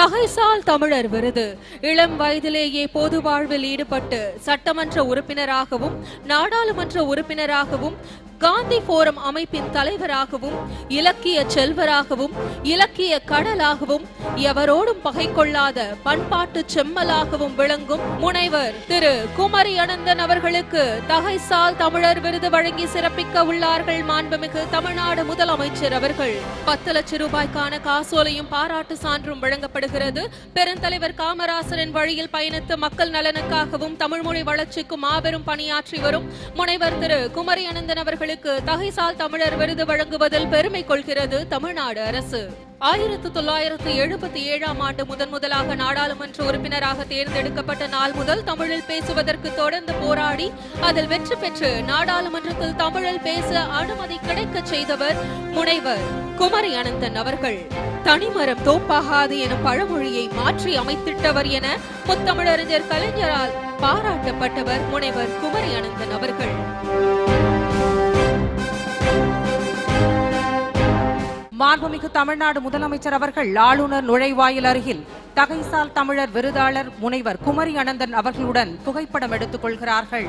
தகைசால் தமிழர் விருது. இளம் வயதிலேயே பொது வாழ்வில் ஈடுபட்டு சட்டமன்ற உறுப்பினராகவும் நாடாளுமன்ற உறுப்பினராகவும் காந்தி போரம் அமைப்பின் தலைவராகவும் இலக்கிய செல்வராகவும் இலக்கிய கடலாகவும் எவரோடும் பகை கொள்ளாத பண்பாட்டு செம்மலாகவும் விளங்கும் முனைவர் திரு. குமரி அனந்தன் அவர்களுக்கு தகைசால் தமிழர் விருது வழங்கி சிறப்பிக்க உள்ளார்கள் மாண்புமிகு தமிழ்நாடு முதலமைச்சர் அவர்கள். பத்து லட்சம் ரூபாய்க்கான காசோலையும் பாராட்டு சான்றும் வழங்கப்படுகிறது. பெருந்தலைவர் காமராசரின் வழியில் பயணித்து மக்கள் நலனுக்காகவும் தமிழ்மொழி வளர்ச்சிக்கும் மாபெரும் பணியாற்றி வரும் முனைவர் திரு. குமரி அனந்தன் அவர்களுக்கு தகைசால் தமிழர் விருது வழங்குவதில் பெருமை கொள்கிறது தமிழ்நாடு அரசு. ஆயிரத்து தொள்ளாயிரத்து எழுபத்தி ஏழாம் ஆண்டு முதன் முதலாக நாடாளுமன்ற உறுப்பினராக தேர்ந்தெடுக்கப்பட்ட நாள் முதல் தமிழில் பேசுவதற்கு தொடர்ந்து போராடி அதில் வெற்றி பெற்று நாடாளுமன்றத்தில் தமிழில் பேச அனுமதி கிடைக்கச் செய்தவர் முனைவர் குமரி அனந்தன் அவர்கள். தனிமரம் தோப்பாகாது என பழமொழியை மாற்றி அமைத்திட்டவர் என முத்தமிழறிஞர் கலைஞரால் பாராட்டப்பட்டவர் முனைவர் குமரி அனந்தன் அவர்கள். மாண்புமிகு தமிழ்நாடு முதலமைச்சர் அவர்கள் ஆளுநர் நுழைவாயில் அருகில் தகைசால் தமிழர் விருதாளர் முனைவர் குமரி அனந்தன் அவர்களுடன் புகைப்படம் எடுத்துக் கொள்கிறார்கள்.